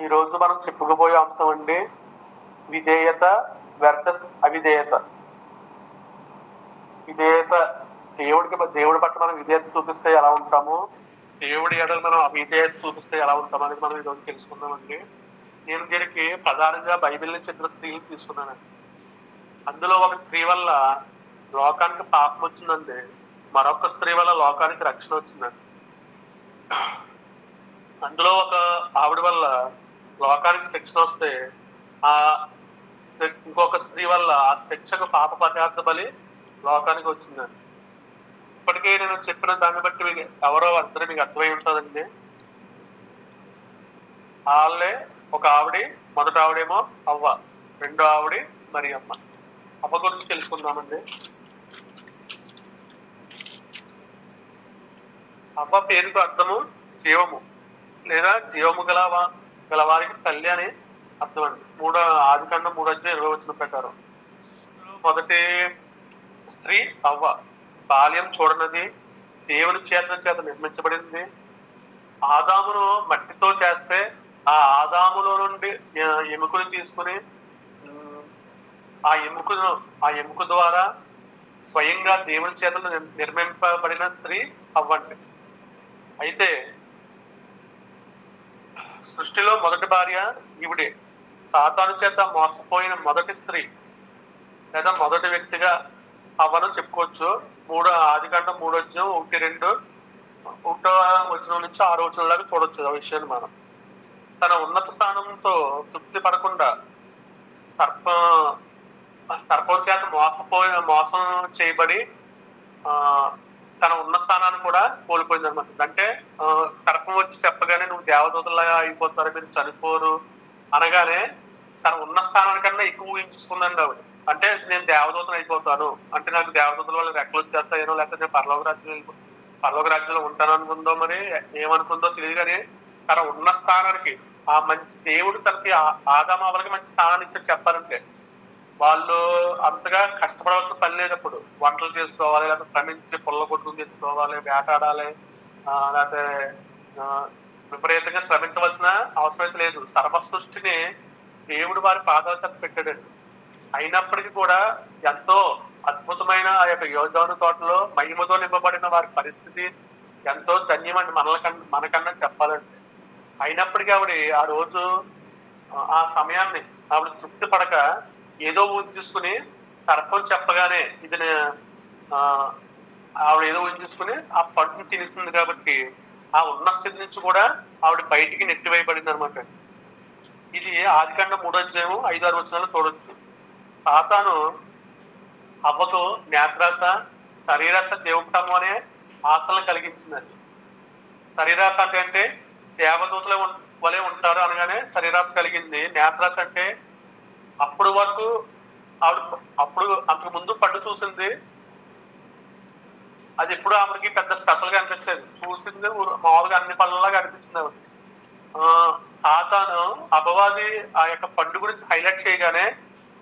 ఈ రోజు మనం చెప్పుకోబోయే అంశం అండి విధేయత వర్సెస్ అవిధేయత. విధేయత దేవుడికి దేవుడి పట్ల మనం విధేయత చూపిస్తే ఎలా ఉంటాము? దేవుడి ఎడలు మనం అవిధేయత చూపిస్తే ఎలా ఉంటాం అనేది మనం ఈరోజు తెలుసుకుందామండి. నేను దీనికి ప్రధానంగా బైబిల్ నుంచి ఇద్దరు స్త్రీలు తీసుకున్నానండి. అందులో ఒక స్త్రీ వల్ల లోకానికి పాపం వచ్చిందండి. మరొక స్త్రీ వల్ల లోకానికి రక్షణ వచ్చిందండి. అందులో ఒక ఆవిడ వల్ల లోకానికి శిక్షణ వస్తే ఆ ఇంకొక స్త్రీ వల్ల ఆ శిక్షకు పాప పదార్థ బలి లోకానికి వచ్చిందండి. ఇప్పటికే నేను చెప్పిన దాన్ని బట్టి మీకు ఎవరో అందరూ మీకు అర్థమై ఉంటుందండి. వాళ్ళే ఒక ఆవిడ మొదట ఆవిడేమో అవ్వ రెండో ఆవిడి మరి అమ్మ. అవ్వ గురించి తెలుసుకుందామండి. అవ్వ పేరుకు అర్థము జీవము లేదా జీవము గల గలవారికి గల వారికి తల్లి అని అర్థం అండి. మూడో ఆది కన్నా మూడు అధ్యాయం ఇరవై వచ్చిన ప్రకారం. మొదటి స్త్రీ అవ్వ బాల్యం చూడనది దేవుని చేత చేత నిర్మించబడింది. ఆదామును మట్టితో చేస్తే ఆ ఆదాములో నుండి ఎముకను తీసుకుని ఆ ఎముకను ఆ ఎముక ద్వారా స్వయంగా దేవుని చేతలు నిర్మింపబడిన స్త్రీ అవ్వండి. అయితే సృష్టిలో మొదటి భార్య ఈవిడే. సాతాను చేత మోసపోయిన మొదటి స్త్రీ లేదా మొదటి వ్యక్తిగా అవ్వను చెప్పుకోవచ్చు. మూడో ఆది కంటే మూడో వచ్చిన ఒకటి రెండు ఒకటో వచ్చిన నుంచి ఆరో వచ్చిన దాకా చూడొచ్చు ఆ విషయాన్ని మనం. తన ఉన్నత స్థానంతో తృప్తి పడకుండా సర్ప సర్పం చేత మోసపోయిన మోసం చేయబడి ఆ తన ఉన్న స్థానాన్ని కూడా కోల్పోయింది అనమాట అంటే సర్పం వచ్చి చెప్పగానే నువ్వు దేవదూతలాగా అయిపోతారు మీరు చనిపోరు అనగానే తన ఉన్న స్థానానికన్నా ఎక్కువ ఊహించుకుందండి ఆవిడ. అంటే నేను దేవదూతను అయిపోతాను. అంటే నాకు దేవదూతల వల్ల రెక్కలు వచ్చేస్తాయేనో లేకపోతే నేను పర్లోక రాజ్యం పర్లోక రాజ్యంలో ఉంటాను అనుకుందో మరి ఏమనుకుందో తెలియదు కానీ తన ఉన్న స్థానానికి ఆ మంచి దేవుడు తనకి ఆ- ఆదామావలకి మంచి స్థానాన్ని ఇచ్చాడు చెప్పాలంటే. వాళ్ళు అంతగా కష్టపడవలసిన పని లేనప్పుడు వంటలు చేసుకోవాలి లేకపోతే శ్రమించి పుల్ల కొట్టుకుని తెచ్చుకోవాలి వేటాడాలి ఆ, లేకపోతే విపరీతంగా శ్రమించవలసిన అవసరం అయితే లేదు. సర్వ సృష్టిని దేవుడు వారి పాదాల చేత పెట్టాడండి. అయినప్పటికీ కూడా ఎంతో అద్భుతమైన ఆ యొక్క యోగాను తోటలో మహిమతో నింపబడిన వారి పరిస్థితి ఎంతో ధన్యమండి మనలకన్నా మనకన్నా చెప్పాలంటే. అయినప్పటికీ ఆవిడ ఆ రోజు ఆ- ఆ సమయాన్ని ఆవిడ తృప్తి పడక ఏదో ఊహించుకుని తీసుకుని సర్పం చెప్పగానే ఇది ఆవిడ ఏదో ఊహించుకుని ఆ పండుని తినేసింది కాబట్టి ఆ ఉన్న స్థితి నుంచి కూడా ఆవిడ బయటికి నెట్టివేయబడింది అనమాట ఇది ఆదికాండ మూడో అధ్యాయం ఐదు ఆరు వచనాలు చూడొచ్చు. సాతాను అవ్వకు నేత్రాస శరీరాస జీవటము అనే ఆశలను కలిగించిందండి. శరీరాస అంటే అంటే దేవదూతల వలె ఉంటారు అనగానే శరీరాస కలిగింది. నేత్రాస అంటే అప్పుడు వరకు ఆవిడ అప్పుడు అంతకు ముందు పట్టు చూసింది. అది ఎప్పుడు ఆమెకి పెద్ద స్పెషల్గా అనిపించలేదు చూసింది మామూలుగా అన్ని పనులలాగా అనిపించింది ఆవిడ సాతాను అపవాది ఆ యొక్క పండు గురించి హైలైట్ చేయగానే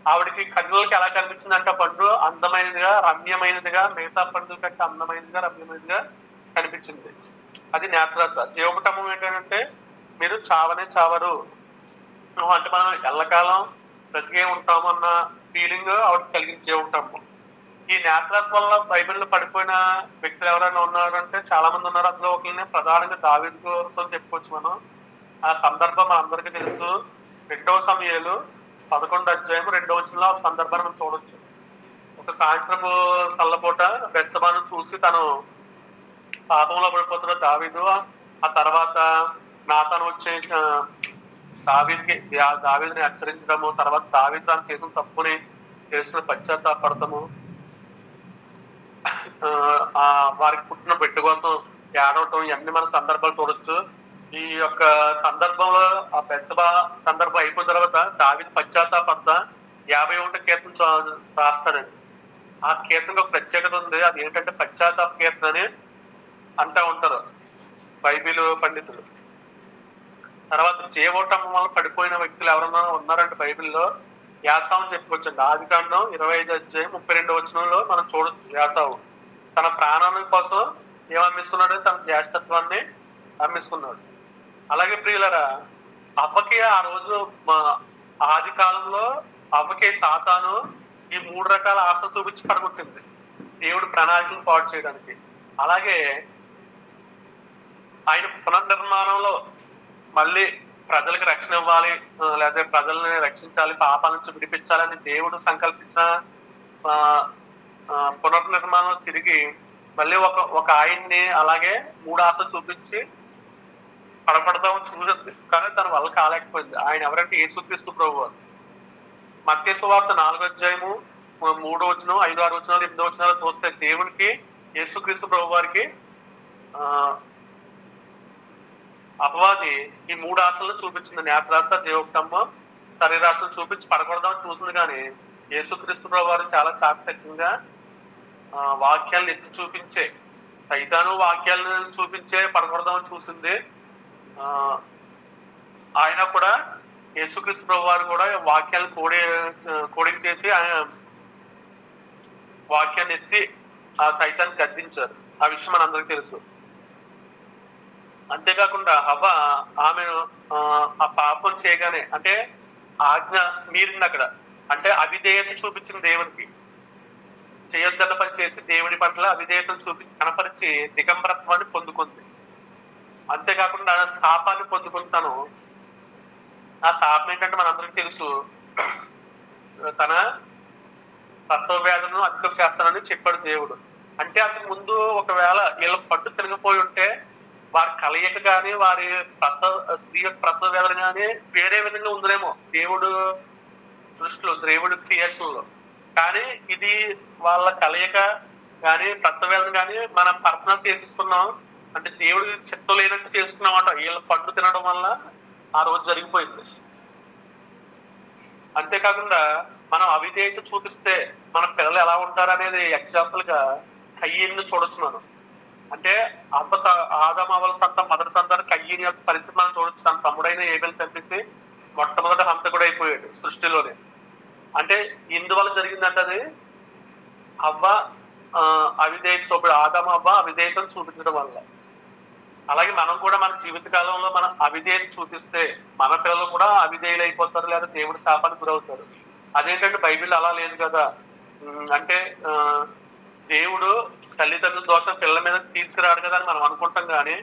ఆవిడకి కన్నులకి ఎలా కనిపించింది అంటే ఆ పండు అందమైనదిగా రమ్యమైనదిగా మిగతా పండు కంటే అందమైనదిగా రమ్యమైనదిగా కనిపించింది. అది నేత్రాస జీవపటమం ఏంటంటే మీరు చావనే చావరు. అంటే మనం ఎల్లకాలం బ్రతికే ఉంటాము అన్న ఫీలింగ్ ఆవిడ కలిగించే ఉంటాము ఈ నేత్రాస్ వల్ల బైబిల్లో పడిపోయిన వ్యక్తులు ఎవరైనా ఉన్నారంటే చాలా మంది ఉన్నారు. అందులో ఒకరిని ప్రధానంగా దావీదు కోసం చెప్పుకోవచ్చు మనం. ఆ సందర్భం అందరికీ తెలుసు. రెండవ సమయాలు పదకొండు అధ్యాయం రెండవ వచ్చిన సందర్భాన్ని మనం చూడొచ్చు. ఒక సాయంత్రపు సల్లపూట బెస్సబాను చూసి తను పాపంలో పడిపోతున్న దావిదు ఆ తర్వాత నాతను వచ్చే దావీదికి దా- హెచ్చరించడము తర్వాత దావీదు తాను చేసిన తప్పుని చేసిన పశ్చాత్తాపడతాము ఆ, ఆ వారికి పుట్టిన బిడ్డ కోసం ఏడవటం ఇవన్నీ మన సందర్భాలు చూడొచ్చు. ఈ యొక్క సందర్భంలో ఆ పెచ్చబా సందర్భం అయిపోయిన తర్వాత దావిది పశ్చాత్తాపడతా యాభై ఒకటి కీర్తన రాస్తానండి ఆ కీర్తనకు ఒక ప్రత్యేకత ఉంది. అది ఏంటంటే పశ్చాత్తాప కీర్తన అని అంటా ఉంటారు బైబిల్ పండితులు. తర్వాత చేయబోటం వల్ల పడిపోయిన వ్యక్తులు ఎవరన్నా ఉన్నారంటే బైబిల్లో? యాసావు చెప్పుకొచ్చండి. ఆది కాండం ఇరవై ఐదు అధ్యాయం ముప్పై రెండు వచనంలో మనం చూడొచ్చు యాసావు. తన ప్రాణాల కోసం ఏమమ్మిస్తున్నాడు తన జ్యేష్ఠత్వాన్ని అమ్మిస్తున్నాడు. అలాగే ప్రియులరా అవ్వకి ఆ రోజు మా- ఆది కాలంలో అవ్వకి సాతాను ఈ మూడు రకాల ఆశ చూపించి పడగొట్టింది. దేవుడు ప్రణాళికను పాటు చేయడానికి. అలాగే ఆయన పునర్నిర్మాణంలో మళ్ళీ ప్రజలకు రక్షణ ఇవ్వాలి లేదా ప్రజల్ని రక్షించాలి పాపాల నుంచి విడిపించాలని దేవుడు సంకల్పించిన ఆ, పునర్నిర్మాణం తిరిగి మళ్ళీ ఒక ఒక ఆయన్ని అలాగే మూడు ఆశలు చూపించి పడపడదాం చూసింది. కానీ తన వల్ల కాలేకపోయింది. ఆయన ఎవరంటే యేసుక్రీస్తు ప్రభు. వారు మత్స్సు వార్త నాలుగో అధ్యాయము మూడో వచనం ఐదో ఆరు వచనాలు ఎనిమిదో వచనాలు చూస్తే దేవునికి యేసుక్రీస్తు ప్రభు వారికి ఆ, అపవాది ఈ మూడు ఆశలను చూపించింది నేత్రాశ దేవకమ్మ శరీరాశలు చూపించి పడకూడదామని చూసింది కానీ యేసుక్రీస్తు ప్రభు వారు చాలా చాకచక్యంగా ఆ, వాక్యాలను ఎత్తి చూపించే సైతాను వాక్యాలను చూపించే పడగొడదామని చూసింది. ఆ, ఆయన కూడా యేసుక్రీస్తు ప్రభు వారు కూడా వాక్యాలను కోడి కోడింగ్ చేసి ఆయన వాక్యాన్ని ఎత్తి ఆ సైతాన్ని గద్దించారు. ఆ విషయం మనందరికీ తెలుసు. అంతేకాకుండా హవ ఆమెను ఆ, పాపం చేయగానే అంటే ఆజ్ఞ మీరింది అక్కడ. అంటే అవిధేయత చూపించిన దేవునికి. చేయొద్దన్న పని చేసి దేవుడి పట్ల అవిధేయతను చూపి కనపరిచి దిగంబరత్వాన్ని పొందుకుంది. అంతేకాకుండా శాపాన్ని పొందుకుంటాను ఆ శాపం ఏంటంటే మనందరికీ తెలుసు. తన ప్రసవ వేదనను అధికం చేస్తానని చెప్పాడు దేవుడు. అంటే అంతకు ముందు ఒకవేళ వీళ్ళ పట్టు తిరగపోయి ఉంటే వారి కలయిక కానీ వారి ప్రసవ స్త్రీ యొక్క ప్రసవ వేదన కానీ వేరే విధంగా ఉందనేమో దేవుడు దృష్టిలో దేవుడు క్రియేషన్లో కానీ ఇది వాళ్ళ కలయిక కానీ ప్రసవ వేదన కానీ మనం పర్సనల్ చేసేసుకున్నాం. అంటే దేవుడి చిత్తం లేనట్టు చేసుకున్నాం అంట వీళ్ళ పండు తినడం వల్ల ఆ రోజు జరిగిపోయింది. అంతేకాకుండా మనం అవిధేయత చూపిస్తే మన పిల్లలు ఎలా ఉంటారు అనేది ఎగ్జాంపుల్గా కయ్యను చూడొచ్చు మనం. అంటే అవ్వ స- సంత మొదటి సంతానం కయ్యిని యొక్క పరిస్థితి మనం చూడొచ్చు. తన తమ్ముడైన ఏబెల్ చంపేసి మొట్టమొదటి హంతకుడు అయిపోయాడు సృష్టిలోనే. అంటే ఇందువల్ల జరిగిందంటే అది అవ్వ అవిధేయత చూపి ఆదమ అవ్వ అవిధేయతను చూపించడం వల్ల. అలాగే మనం కూడా మన జీవిత కాలంలో మన అవిధేయత చూపిస్తే మన పిల్లలు కూడా అవిధేయులు అయిపోతారు లేదా దేవుడి శాపానికి గురవుతారు. అదేంటంటే బైబిల్ అలా లేదు కదా. అంటే ఆ, దేవుడు తల్లిదండ్రుల దోషం పిల్లల మీద తీసుకురాడు కదా అని మనం అనుకుంటాం కానీ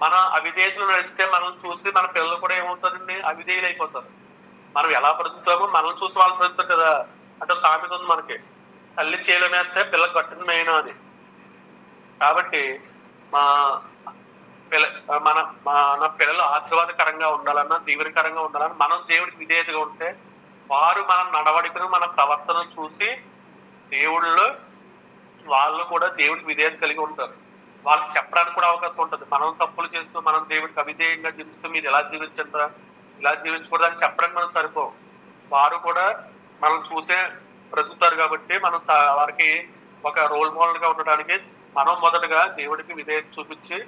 మన అవిధేయతలు నడిస్తే మనం చూసి మన పిల్లలు కూడా ఏమవుతారండి? అవిధేయులు అయిపోతారు మనం ఎలా బ్రతుకుతామో మనం చూసి వాళ్ళు బ్రతుకుతాం కదా. అంటే సామెత ఉంది మనకి. తల్లి చేలో మేస్తే పిల్ల కట్టుకుని మేయను అని. కాబట్టి మా పిల్ల మన మన పిల్లలు ఆశీర్వాదకరంగా ఉండాలన్నా దీవెనకరంగా ఉండాలన్నా మనం దేవుడికి విధేయతగా ఉంటే వారు మన నడవడికను మన ప్రవర్తన చూసి దేవుళ్ళు వాళ్ళు కూడా దేవుడికి విధేయత కలిగి ఉంటారు. వాళ్ళకి చెప్పడానికి కూడా అవకాశం ఉంటుంది. మనం తప్పులు చేస్తూ మనం దేవుడికి అవిధేయంగా జీవిస్తూ మీరు ఎలా జీవించంటారా ఇలా జీవించకూడదని చెప్పడానికి మనం సరిపో. వారు కూడా మనం చూసే బ్రతుకుతారు కాబట్టి మనం వారికి ఒక రోల్ మోడల్గా ఉండడానికి మనం మొదటగా దేవుడికి విధేయత చూపించి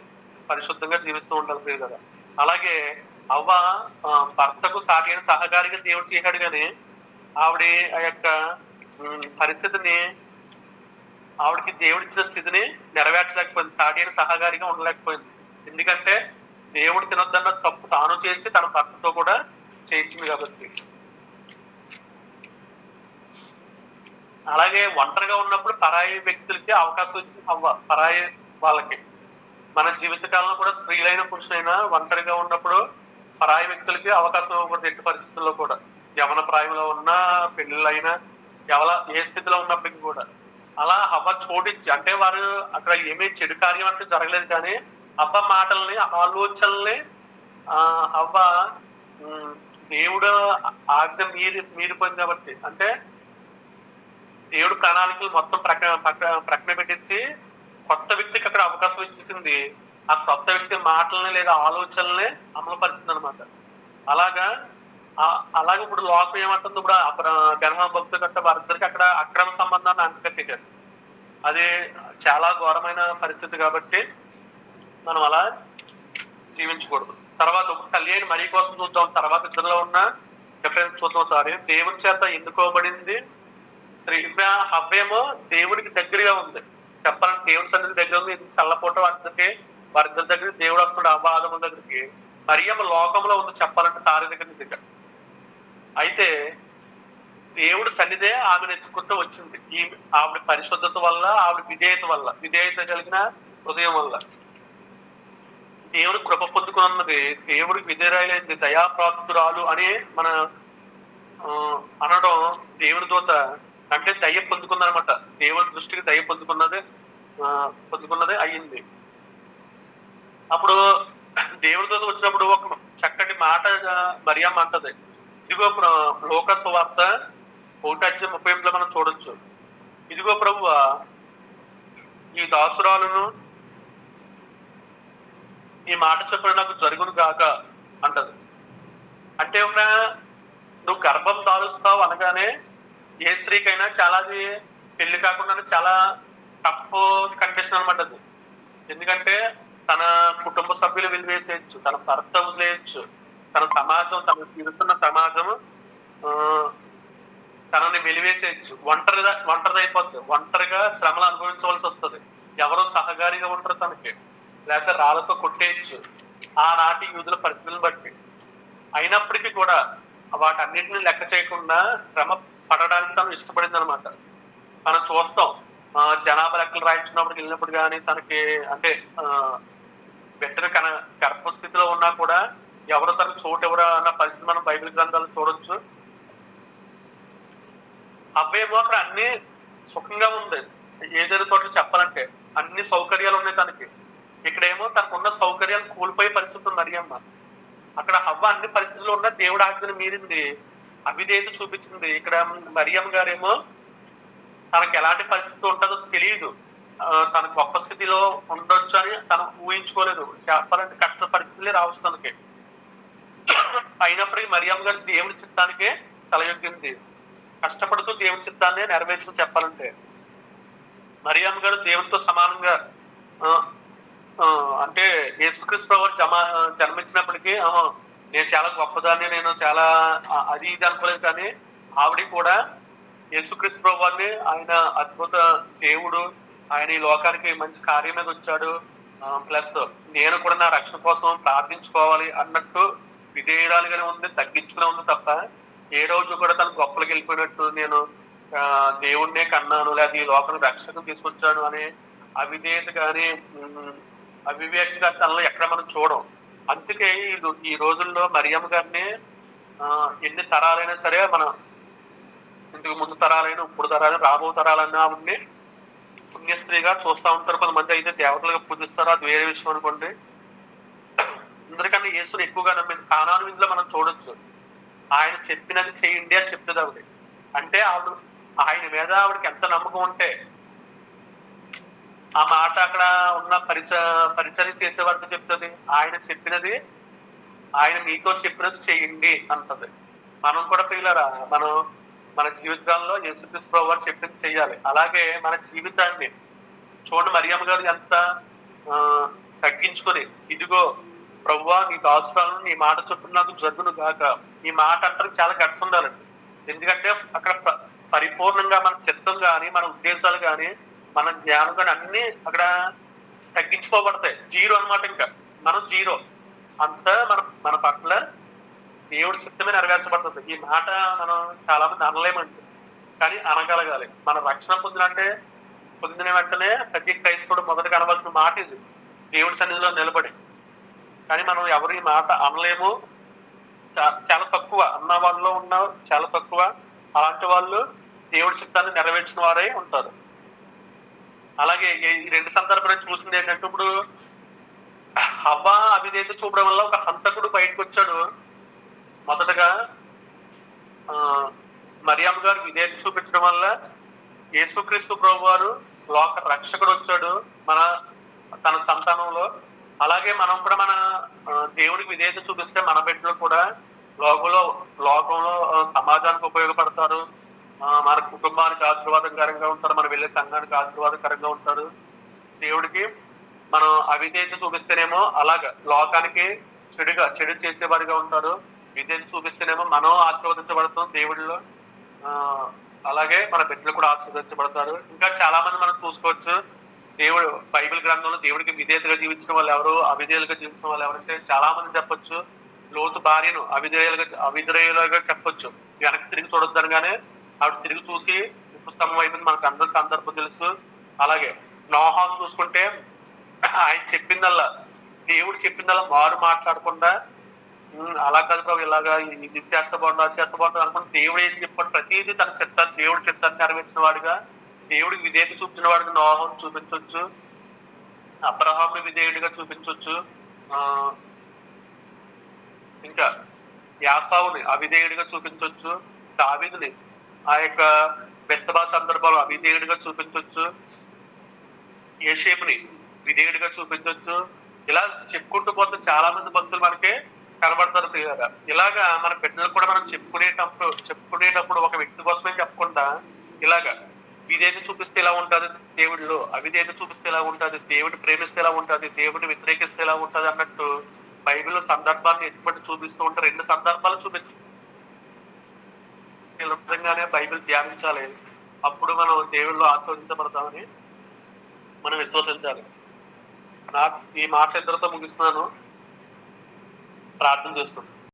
పరిశుద్ధంగా జీవిస్తూ ఉండాలి కదా అలాగే అవ్వ భర్తకు సాటి అయిన సహకారిగా దేవుడు చేశాడు కానీ ఆవిడ ఆ యొక్క పరిస్థితిని ఆవిడకి దేవుడిచ్చిన స్థితిని నెరవేర్చలేకపోయింది. సాటి అయిన సహకారిగా ఉండలేకపోయింది. ఎందుకంటే దేవుడు తినొద్దన్న తప్పు తాను చేసి తన భర్తతో కూడా చేయించింది కాబట్టి. అలాగే ఒంటరిగా ఉన్నప్పుడు పరాయి వ్యక్తులకి అవకాశం వచ్చి అవ్వ పరాయి వాళ్ళకి. మన జీవితకాలంలో కూడా స్త్రీలైన పురుషులైనా ఒంటరిగా ఉన్నప్పుడు పరాయి వ్యక్తులకి అవకాశం ఇవ్వకూడదు ఎట్టి పరిస్థితుల్లో కూడా. యవన ప్రాయంలో ఉన్నా పెళ్ళిళ్ళైనా ఎవల ఏ స్థితిలో ఉన్నప్పటికీ కూడా. అలా హవ్వ చోటించి అంటే వారు అక్కడ ఏమీ చెడు కార్యం అంటే జరగలేదు కానీ అవ్వ మాటల్ని ఆలోచనల్ని ఆ, అవ్వ దేవుడు ఆజ్ఞ మీరి మీరిపోయింది కాబట్టి అంటే దేవుడు ప్రణాళికలు మొత్తం ప్రకటన ప్రకటన పెట్టేసి కొత్త వ్యక్తికి అక్కడ అవకాశం ఇచ్చేసింది. ఆ కొత్త వ్యక్తి మాటల్ని లేదా ఆలోచనల్ని అమలుపరిచింది అనమాట అలాగా అలాగే ఇప్పుడు లోకం ఏమంటుంది ఇప్పుడు అక్కడ గర్భ భక్తులు కట్ట వారిద్దరికి అక్కడ అక్రమ సంబంధాన్ని అంతకట్టేశారు. అది చాలా ఘోరమైన పరిస్థితి కాబట్టి మనం అలా జీవించకూడదు. తర్వాత ఒక తల్లి అయిన మరీ కోసం చూద్దాం. తర్వాత ఇద్దరులో ఉన్న డిఫరెన్స్ చూద్దాం సారీ. దేవుని చేత ఎన్నుకోబడింది. స్త్రీ హవ్యమో దేవుడికి దగ్గరగా ఉంది. చెప్పాలంటే దేవుడి సన్నిధి దగ్గర ఉంది. ఇది చల్లపూట వారిద్దరికి వారిద్దరి దగ్గర దేవుడు వస్తున్నాడు అవ్వ ఆదముల దగ్గరికి. మరియమ్మ లోకంలో ఉంది చెప్పాలంటే సారి దగ్గర దగ్గర. అయితే దేవుడు సన్నిధే ఆమెను ఎత్తుకుంటూ వచ్చింది. ఈ ఆవిడ పరిశుద్ధత వల్ల ఆవిడ విధేయత వల్ల విధేయత కలిగిన హృదయం వల్ల. దేవుడు కృప పొందుకున్నది దేవుడికి విధేయులైంది దయాప్రాప్తురాలు అని మన అనడం దేవుని దూత అంటే దయ పొందుకుందనమాట దేవుడి దృష్టికి దయ పొందుకున్నది ఆ, పొందుకున్నదే అయ్యింది అప్పుడు దేవుడి దూత వచ్చినప్పుడు ఒక చక్కటి మాట ఆ, మరియమ్మ అంటది. ఇదిగో లోక సువార్త ఒకటి అధ్యయ ముప్పై ఎనిమిదిలో మనం చూడొచ్చు. ఇదిగో ప్రభు ఈ దాసురాలను ఈ మాట చెప్పిన నాకు జరుగును గాక అంటది. అంటే ఒక నువ్వు గర్భం దాలుస్తావు అనగానే ఏ స్త్రీకైనా చాలా అది పెళ్ళి కాకుండా చాలా టఫ్ కండిషన్ అనమాట అది. ఎందుకంటే తన కుటుంబ సభ్యులు వెలివేసేయచ్చు తన భర్త వదిలేయచ్చు. తన సమాజం తన తిరుగుతున్న సమాజం తనని వెలివేసేయచ్చు ఒంటరిగా ఒంటరిది అయిపోద్ది ఒంటరిగా శ్రమలు అనుభవించవలసి వస్తుంది. ఎవరో సహకారిగా ఉంటారు తనకి. లేకపోతే రాళ్ళతో కొట్టేయచ్చు. ఆనాటి యూదుల పరిస్థితులను బట్టి. అయినప్పటికీ కూడా వాటన్నిటిని లెక్క చేయకుండా శ్రమ పడడానికి తను ఇష్టపడింది అనమాట మనం చూస్తాం. ఆ, జనాభా లెక్కలు రాయించినప్పుడు వెళ్ళినప్పుడు కానీ తనకి అంటే ఆ, బిడ్డను కన గర్భస్థితిలో ఉన్నా కూడా ఎవరు తన చోటు ఎవరు అన్న పరిస్థితి మనం బైబిల్ గ్రంథాలు చూడొచ్చు. అవేమో అక్కడ అన్ని సుఖంగా ఉంది. ఏదైనా తోట చెప్పాలంటే అన్ని సౌకర్యాలు ఉన్నాయి తనకి. ఇక్కడేమో తనకున్న సౌకర్యాలు కోల్పోయే పరిస్థితి ఉంది మరియమ్మ అక్కడ హవ్వ అన్ని పరిస్థితుల్లో ఉన్న దేవుడు ఆజ్ఞను మీరింది. అవిధేయత చూపించింది. ఇక్కడ మరియమ్మ గారేమో తనకి ఎలాంటి పరిస్థితి ఉంటుందో తెలియదు. తన గొప్ప స్థితిలో ఉండొచ్చు అని తను ఊహించుకోలేదు. చెప్పాలంటే కష్ట పరిస్థితులే రావచ్చు తనకి. అయినప్పటికీ మరియమ్మ గారు దేవుని చిత్తానికే తలయొగ్గింది. కష్టపడుతూ దేవుని చిత్తాన్ని నెరవేర్చని చెప్పాలంటే. మరియమ్మ గారు దేవునితో సమానంగా అంటే యేసుక్రీస్తు ప్రభు జమ జన్మించినప్పటికీ నేను చాలా గొప్పదాన్ని నేను చాలా అది ఇది అనుకోలేదు కానీ ఆవిడ కూడా యేసుక్రీస్తు ప్రభువాన్ని ఆయన అద్భుత దేవుడు ఆయన ఈ లోకానికి మంచి కార్యం మీద వచ్చాడు. ప్లస్ నేను కూడా నా రక్షణ కోసం ప్రార్థించుకోవాలి అన్నట్టు విధేయురాలుగానే ఉంది తగ్గించుకునే ఉంది తప్ప ఏ రోజు కూడా తను గొప్పలకి వెళ్ళిపోయినట్టు నేను దేవుణ్ణే కన్నాను లేదా ఈ లోకం రక్షణ తీసుకొచ్చాను అనే అవిధేయత కానీ ఉమ్, అవివేకంగా తనలో ఎక్కడ మనం చూడం. అందుకే ఈ రోజుల్లో మరియమ్మ గారిని ఎన్ని తరాలైనా సరే మన ఇంతకు ముందు తరాలైనా ఇప్పుడు తరాలు రాబో తరాలన్నా ఆవిడ్ని పుణ్యస్త్రీగా చూస్తూ ఉంటారు. కొంతమంది అయితే దేవతలుగా పూజిస్తారు? అది వేరే విషయం అనుకోండి. అందరికన్నా యేసుని ఎక్కువగా నమ్మింది కానాను ఇందులో మనం చూడొచ్చు. ఆయన చెప్పినది చేయండి అని చెప్తుంది ఆవిడ. అంటే ఆవిడ ఆయన మీద ఆవిడకి ఎంత నమ్మకం ఉంటే ఆ మాట అక్కడ ఉన్న పరిచ పరిచయం చేసేవారితో చెప్తుంది. ఆయన చెప్పినది ఆయన మీతో చెప్పినది చేయండి అంటది. మనం కూడా ఫీలరా మనం మన జీవితాల్లో యేసుక్రీస్తు ప్రభు వారు చెప్పింది చెయ్యాలి అలాగే మన జీవితాన్ని చూడండి మరియమ్మ గారు ఎంత తగ్గించుకొని ఇదిగో ప్రభువా నీ దాసురాలను నీ మాట చొప్పున నాకు జరుగును గాక. ఈ మాట అంటారు చాలా గట్స్ ఉండాలండి ఎందుకంటే అక్కడ పరిపూర్ణంగా మన చిత్తం కానీ మన ఉద్దేశాలు కానీ మన జ్ఞానం కానీ అన్ని అక్కడ తగ్గించుకోబడతాయి. జీరో అన్నమాట ఇంకా. మనం జీరో. అంతా మన మన పట్ల దేవుడి చిత్తమే నెరవేర్చబడుతుంది ఈ మాట మనం చాలా మంది అనలేమండి. కానీ అనగలగాలి. మన రక్షణ పొందినంటే పొందిన వెంటనే ప్రతి క్రైస్తవుడు మొదట కనవలసిన మాట ఇది. దేవుడి సన్నిధిలో నిలబడి. కానీ మనం ఎవరి మాట అనలేము. చాలా తక్కువ. అన్న వాళ్ళలో ఉన్న చాలా తక్కువ. అలాంటి వాళ్ళు దేవుడి చిత్తాన్ని నెరవేర్చిన వారే ఉంటారు. అలాగే ఈ రెండు సందర్భాలు చూసింది ఏంటంటే ఇప్పుడు హవ్వ అవిధేత చూపడం వల్ల ఒక హంతకుడు బయటకు వచ్చాడు. మొదటగా ఆ మరియమ్మ గారు విధేయత చూపించడం వల్ల యేసుక్రీస్తు ప్రభు వారు లోక రక్షకుడు వచ్చాడు. మన తన సంతానంలో అలాగే మనం కూడా మన దేవుడికి విధేయత చూపిస్తే మన బిడ్డలు కూడా లోకంలో లోకంలో సమాజానికి ఉపయోగపడతారు. ఆ, మన కుటుంబానికి ఆశీర్వాదకరంగా ఉంటారు. మనం వెళ్ళే సంఘానికి ఆశీర్వాదకరంగా ఉంటారు. దేవుడికి మనం అవిధేయత చూపిస్తేనేమో అలాగ లోకానికి చెడుగా చెడు చేసేవారిగా ఉంటారు. విధేయత చూపిస్తేనేమో మనం ఆశీర్వదించబడతాం దేవుడిలో. ఆ, అలాగే మన బిడ్డలు కూడా ఆశీర్వదించబడతారు. ఇంకా చాలా మంది మనం చూసుకోవచ్చు. దేవుడు బైబిల్ గ్రంథంలో దేవుడికి విధేయతగా జీవించిన వాళ్ళు ఎవరు? అవిధేయులుగా జీవించిన వాళ్ళు ఎవరంటే చాలా మంది చెప్పొచ్చు. లోతు భార్యను అవిధేయులుగా అవిధేయులుగా చెప్పొచ్చు. వెనక్కి తిరిగి చూడొద్దనగానే ఆవిడ తిరిగి చూసి ఉప్పు స్తంభం అయిపోయింది మనకు అందరి సందర్భం తెలుసు. అలాగే నోహాను చూసుకుంటే ఆయన చెప్పిందల్లా దేవుడు చెప్పిందల్లా మారు మాట్లాడకుండా అలా కాదు ప్రభు ఇలాగా ఇది చేస్తా చేస్తే బాగుండు అది చేస్తా బాగుండు అనుకుంటే దేవుడు ఏం చెప్పాడు? ప్రతిదీ తన చిత్తాన్ని దేవుడు చిత్తాన్ని నెరవేర్చిన వాడిగా. దేవుడికి విధేయత చూపించిన వాడికి నోహం చూపించవచ్చు అబ్రహాం విధేయుడిగా చూపించవచ్చు ఆ, ఇంకా యాసావుని అవిధేయుడిగా చూపించవచ్చు దావీదుని ఆ యొక్క బెస్సబా సందర్భంలో అవిధేయుడిగా చూపించవచ్చు ఏషేపుని విధేయుడిగా చూపించవచ్చు ఇలా చెప్పుకుంటూ పోతే చాలా మంది భక్తులు మనకి కనబడతారు ప్రియులారా. ఇలాగా మన బిడ్డలకు కూడా మనం చెప్పుకునేటప్పుడు చెప్పుకునేటప్పుడు ఒక వ్యక్తి కోసమే చెప్పకుండా ఇలాగా విధేయత చూపిస్తే ఇలా ఉంటుంది? దేవుడిలో అవిధేయత చూపిస్తే ఎలా ఉంటుంది? దేవుడు ప్రేమిస్తే ఎలా ఉంటుంది? దేవుడిని వ్యతిరేకిస్తే ఎలా ఉంటుంది అన్నట్టు బైబిల్ సందర్భాన్ని ఎత్తుపట్టి చూపిస్తూ ఉంటారు? రెండు సందర్భాలు చూపించి బైబిల్ ధ్యానించాలి. అప్పుడు మనం దేవుళ్ళు ఆస్వాదించబడతామని మనం విశ్వసించాలి. నా ఈ మాట ఇద్దరితో ముగిస్తున్నాను. ప్రార్థన చేస్తున్నాను